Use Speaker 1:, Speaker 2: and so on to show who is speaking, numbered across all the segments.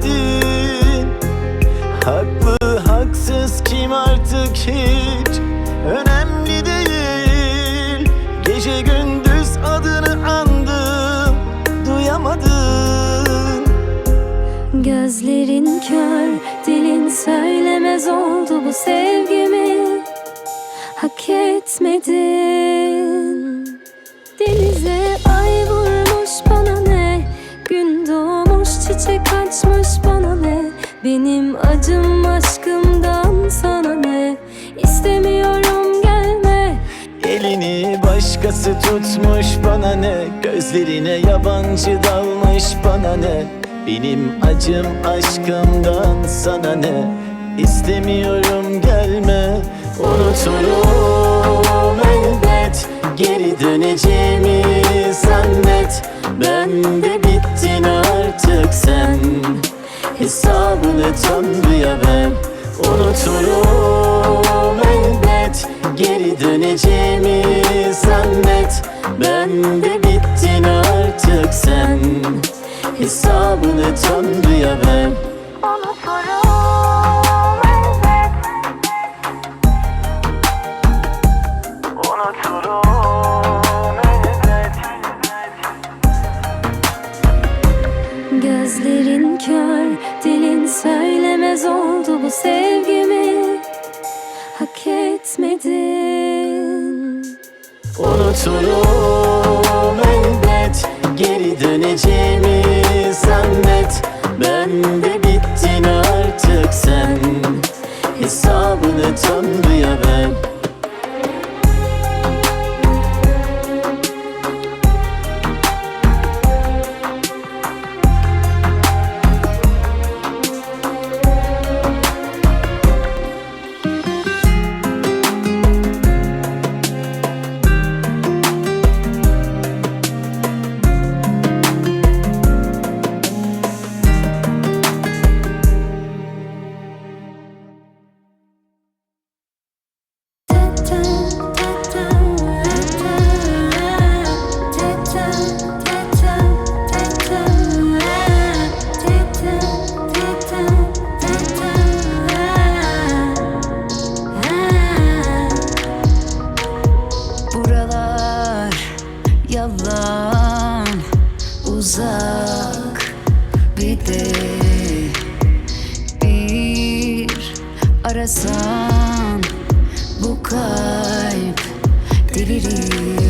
Speaker 1: Göremedim Haklı haksız kim artık hiç? Önemli değil. Gece gündüz adını andım Duyamadım
Speaker 2: Gözlerin kör, dilin söylemez oldu bu sevgimi. Hak etmedin çiçek açmış bana ne? Benim acım aşkımdan sana ne? İstemiyorum gelme.
Speaker 1: Elini başkası tutmuş bana ne? Gözlerine yabancı dalmış bana ne? Benim acım aşkımdan sana ne? İstemiyorum gelme. Unuturum elbet Geri döneceğimi zannet. Ben de bittin artık sen. Hesabını Tanrı'ya ver. Unuturum elbet. Geri döneceğimi zannet. Ben de bittin artık sen. Hesabını Tanrı'ya ver. Unuturum Unuturum elbet Geri döneceğimi zannet. Ben de bittin artık sen. Hesabını Tanrı'ya ver
Speaker 3: yalan uzak bir de bir arasan bu kalp delirir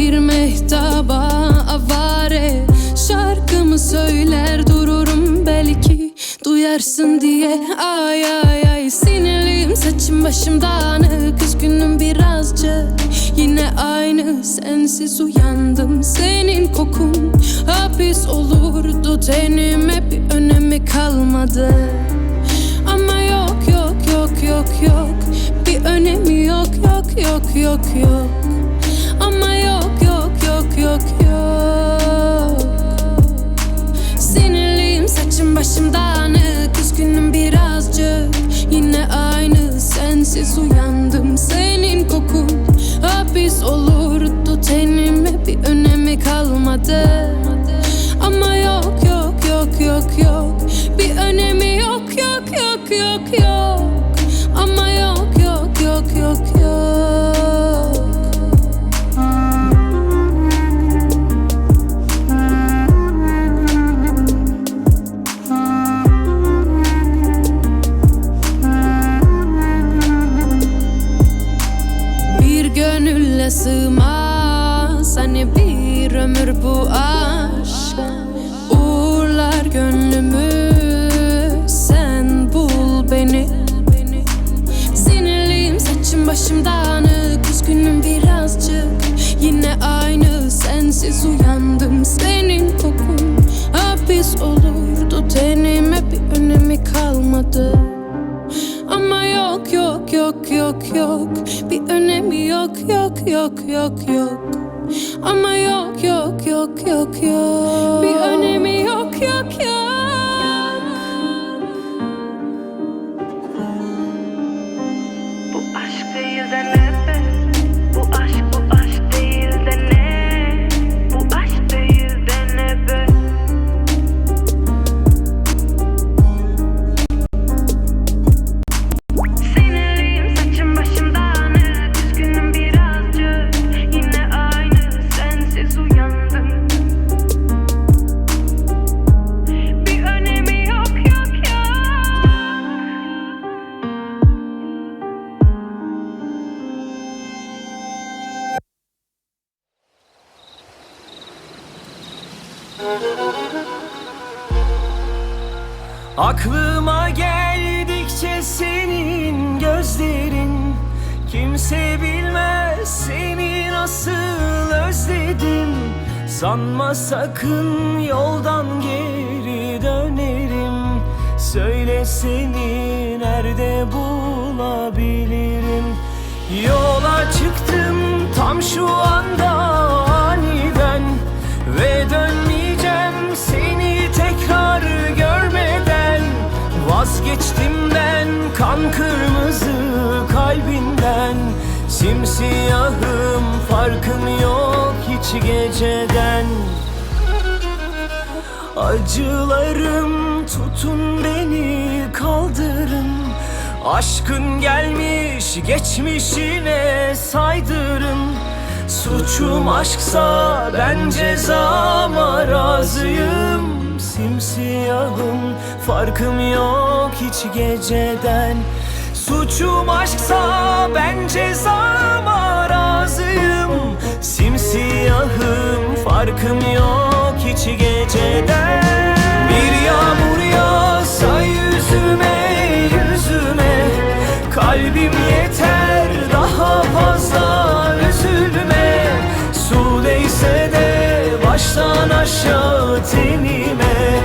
Speaker 4: Bir mehtaba avare. Şarkımı söyler dururum belki. Duyarsın diye ay ay ay. Sinirliyim saçım başım dağınık. Üzgünüm birazcık. Yine aynı sensiz uyandım. Senin kokun hapis olurdu. Tenime bir önemi kalmadı. Ama yok yok yok yok yok. Bir önemi yok yok yok yok yok yok yok. Sinirliyim saçım başım dağınık Üzgünüm birazcık. Yine aynı sensiz uyandım. Senin kokun hapis olurdu. Tenime bir önemi kalmadı. Ama yok yok yok yok yok. Bir önemi yok yok yok yok yok sığmaz. Hani bir ömür bu aşk yok yok yok yok yok. Ama yok yok yok yok yok. Bir önemi
Speaker 5: senin gözlerin. Kimse bilmez seni nasıl özledim. Sanma sakın yoldan geri dönerim. Söyle seni nerede bulabilirim? Yola çıktım tam şu anda aniden. Ve dönmeyeceğim Vazgeçtimden kan kırmızı kalbinden. Simsiyahım farkım yok hiç geceden. Acılarım tutun beni kaldırın. Aşkın gelmiş geçmişine saydırın Suçum aşksa ben cezama razıyım. Simsiyahım farkım yok hiç geceden. Suçum aşksa ben cezama razıyım. Simsiyahım farkım yok hiç geceden. Bir yağmur yağsa yüzüme yüzüme. Kalbim yeter baştan aşağı tenime.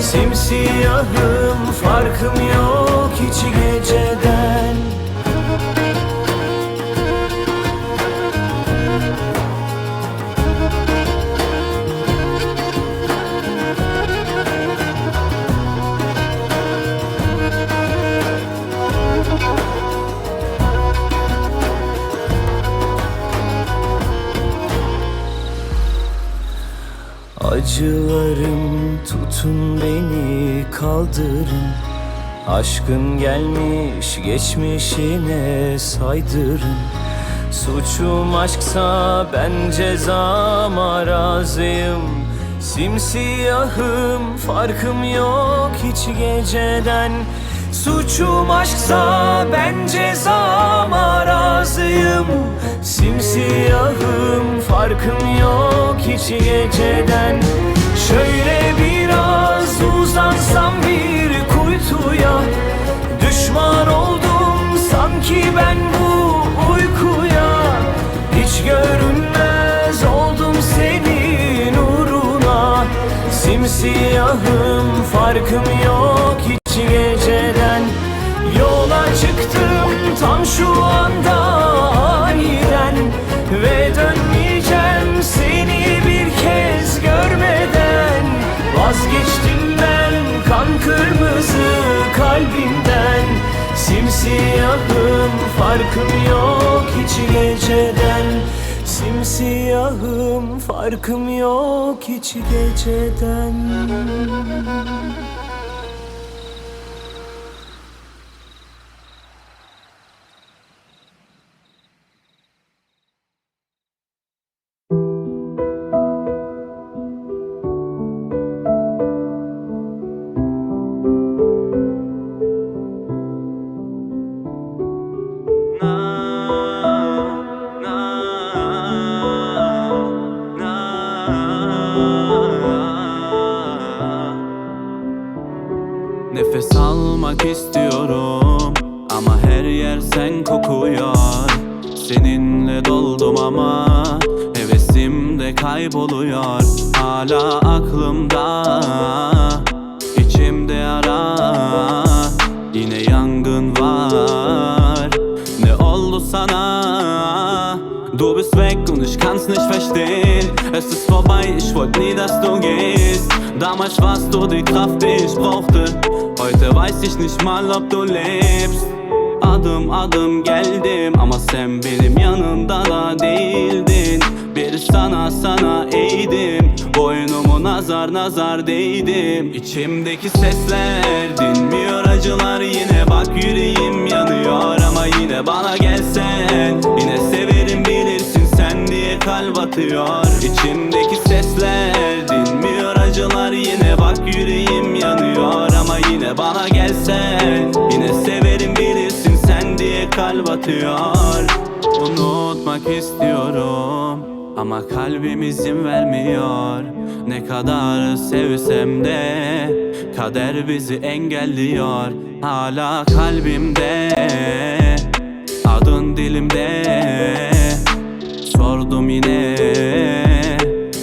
Speaker 5: Simsiyahım farkım yok hiç geceden Acılarım tutun beni kaldırın. Aşkın gelmiş geçmişine saydırın. Suçum aşksa ben cezama razıyım Simsiyahım farkım yok hiç geceden Suçum aşksa ben cezama razıyım. Simsiyahım farkım yok hiç geceden. Şöyle biraz uzansam bir kuytuya. Düşman oldum sanki ben bu uykuya. Hiç görünmez oldum senin uğruna. Simsiyahım farkım yok hiç tam şu anda aniden Ve dönmeyeceğim seni bir kez görmeden. Vazgeçtim ben kan kırmızı kalbimden. Simsiyahım farkım yok hiç geceden. Simsiyahım farkım yok hiç geceden
Speaker 6: kayboluyor Hala aklımda içimde yara Yine yangın var Ne oldu sana? Du bist weg und ich kann's nicht verstehen. Es ist vorbei, ich wollte nie, dass du gehst. Damals warst du die Kraft, die ich brauchte. Heute weiß ich nicht mal, ob du lebst. Adım adım geldim ama sen benim yanımda da değildin sana sana eğdim. Boynumu nazar nazar değdim. İçimdeki sesler dinmiyor acılar. Yine bak yüreğim yanıyor ama yine bana gelsen. Yine severim bilirsin sen diye kalp atıyor. İçimdeki sesler dinmiyor acılar. Yine bak yüreğim yanıyor ama yine bana gelsen. Yine severim bilirsin sen diye kalp atıyor. Unutmak istiyorum ama kalbim izin vermiyor. Ne kadar sevsem de Kader bizi engelliyor. Hala kalbimde Adın dilimde. Sordum yine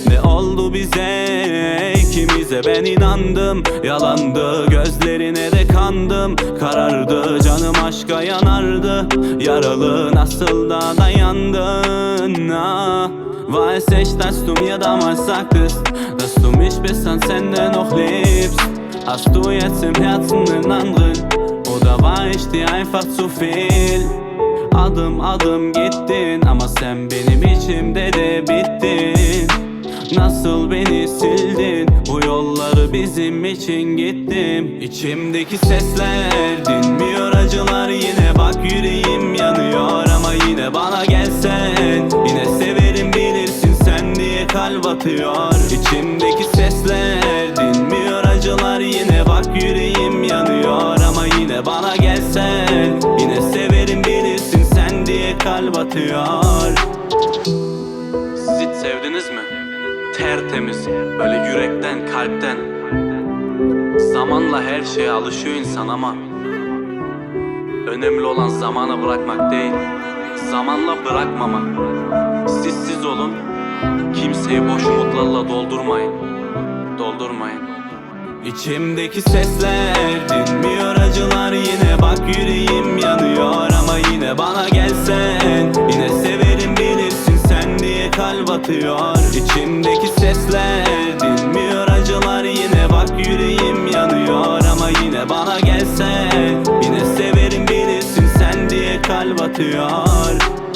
Speaker 6: Ne oldu bize? İkimize ben inandım. Yalandı gözlerine de kandım Karardı canım aşka yanardı. Yaralı nasıl da dayandın? Ah. Weiß ich, dass du mir damals sagtest Dass du mich bis ans Ende noch liebst Hast du jetzt im Herzen einen anderen da war ich dir einfach zu viel Adım adım gittin ama sen benim içimde de bittin. Nasıl beni sildin Bu yolları bizim için gittim. İçimdeki sesler dinmiyor acılar. Yine bak yüreğim yanıyor Ama yine bana gelsen. Yine severim bilirsin sen diye kalp atıyor. İçimdeki sesler dinmiyor acılar. Yine bak yüreğim yanıyor Ama yine bana gelsen. Yine severim bilirsin sen diye kalp atıyor. Siz hiç sevdiniz mi? Tertemiz, böyle yürekten, kalpten. Zamanla her şeye alışıyor insan ama Önemli olan zamana bırakmak değil Zamanla bırakmamak. Siz siz olun Kimseyi boş umutlarla doldurmayın Doldurmayın. İçimdeki sesler dinmiyor acılar Yine bak yüreğim yanıyor. Ama yine bana gelsen Yine severim diye kalp atıyor. İçimdeki sesler dinmiyor acılar Yine bak yüreğim yanıyor. Ama yine bana gelsen Yine severim bilirsin sen diye kalp atıyor